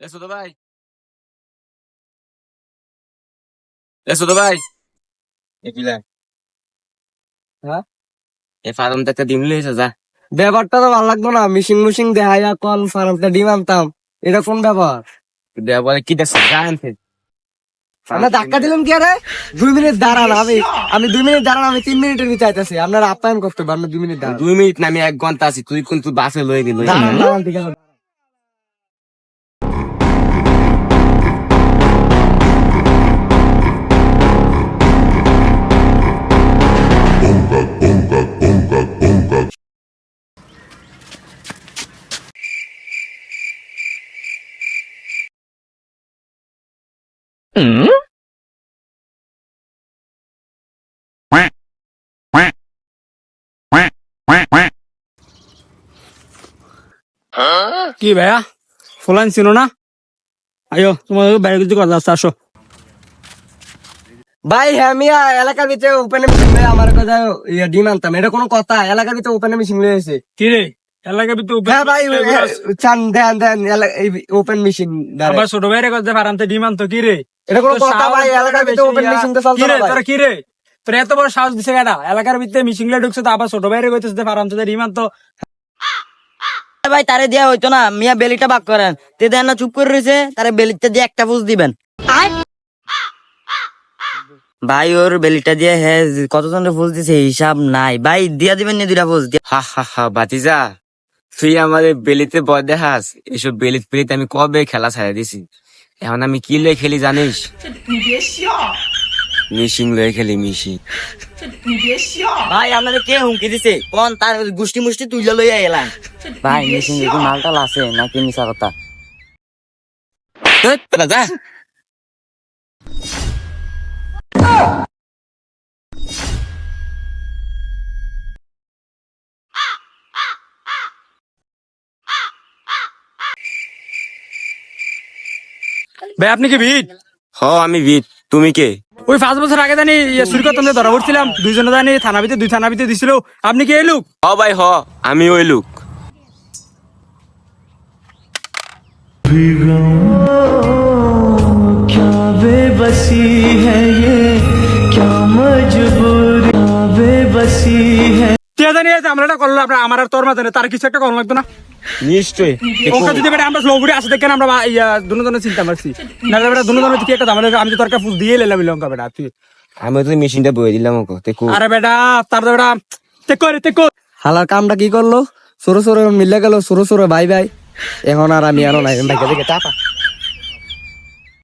এসো তো ভাই এসো তো ভাই এপিলা হ্যাঁ? এ ফার্ম একটা ডিম লইছে যা। ব্যাপারটা তো ভালো লাগতো না মিশিং মুশিং দেখাইয়া কল ফার্মটা ডিম আনতাম। এটা কোন ব্যাপার? বলে কি দেখছ? জানতে আমরা ধাক্কা দিলাম কি আরে? দুই মিনিট দাঁড়ান আমি আমি দুই মিনিট দাঁড়ান আমি তিন মিনিটের নিচে চাইতেছি আপনারা আপ্যায়ন করতে পারবেন দুই মিনিট দাঁড়ান। দুই মিনিট না আমি এক ঘণ্টা আছি। তুই কিন্তু বাসে দিল আছে কি ভাইয়া? ফুলান চিনো না? আয়ো তোমার বাইরে কিছু কথা আছে আসো। ভাই হ্যাঁ মিয়া এলাকার ভিতরে ওপেনে আমার কথা ইয়ে ডিম আনতাম এটা কোনো কথা এলাকার ভিতরে ওপেনে মিশিং লয়ে এসে কি রে? এলাকা ভিতরে উপরে হ্যাঁ ভাই চান দেন দেন ওপেন মেশিন আবার ছোট ভাইরে কথা ফারামতে ডিমান্ড তো কি রে? এটা কোনো কথা ভাই এলাকার ভিতরে ওপেন। তো চলছে না ভাই কি রে তোর এত বড় সাহস দিছে কেডা? এলাকার ভিতরে মিশিং লে ঢুকছে তো আবার ছোট ভাইরে কইতেছে ফারামতে ডিমান্ড তো ভাই তারে দেয়া হইতো না। মিয়া বেলিটা বাক করেন। তে দেন না চুপ করে রয়েছে তারে বেলিটা দিয়ে একটা ফুস দিবেন। ভাই ওর বেলিটা দিয়ে হ্যাঁ কতজনের ফুল দিছে? হিসাব নাই। ভাই দিয়া দিবেন না দুইটা ফুল হা হা হা বাতিজা তুই আমাদের বেলিতে বয় দেখাস। এসব বেলিত আমি কবে খেলা ছাড়া দিছি? এখন আমি কি লয়ে খেলি জানিস? মিশিং লয়ে খেলি মিশিং। ভাই আপনাদের কে হুমকি দিছে? কোন তার গুষ্টি মুষ্টি তুইলা লইয়া এলাম। ভাই মিশিং এর মাল মালটাল আছে নাকি মিশা কথা? যা। ভাই আপনি কি ভিড় হ আমি বিট তুমি কে ওই পাঁচ বছর আগে জানি চুরি করতাম যে ধরা পড়ছিলাম দুইজনে জানি থানা ভিতরে দুই থানা ভিতরে দিছিল আপনি কি এই লোক হ ভাই হ আমি ওই লোক क्या बेबसी है ये क्या मजबूरी क्या बेबसी है কে জানি যে আমরা এটা করল আপনার আমার আর তোর মাঝে তার কিছু একটা লাগতো না। নিশ্চয় ওকে যদি বেটা আমরা স্লো করে আসে দেখেন আমরা ইয়া দুনো জনে চিন্তা মারছি না বেটা দুনো জনে কি একটা দাম আমি তো তোর ফুল দিয়ে লেলাম লঙ্কা বেটা তুই। আমি তো মেশিনটা বয়ে দিলাম ওকে দেখো। আরে বেটা তার তো বেটা চেক করে চেক কর। হালার কামটা কি করল? সরো সরো মিলে গেল সরো সরো ভাই ভাই এখন আর আমি আনো নাই। দেখে টাকা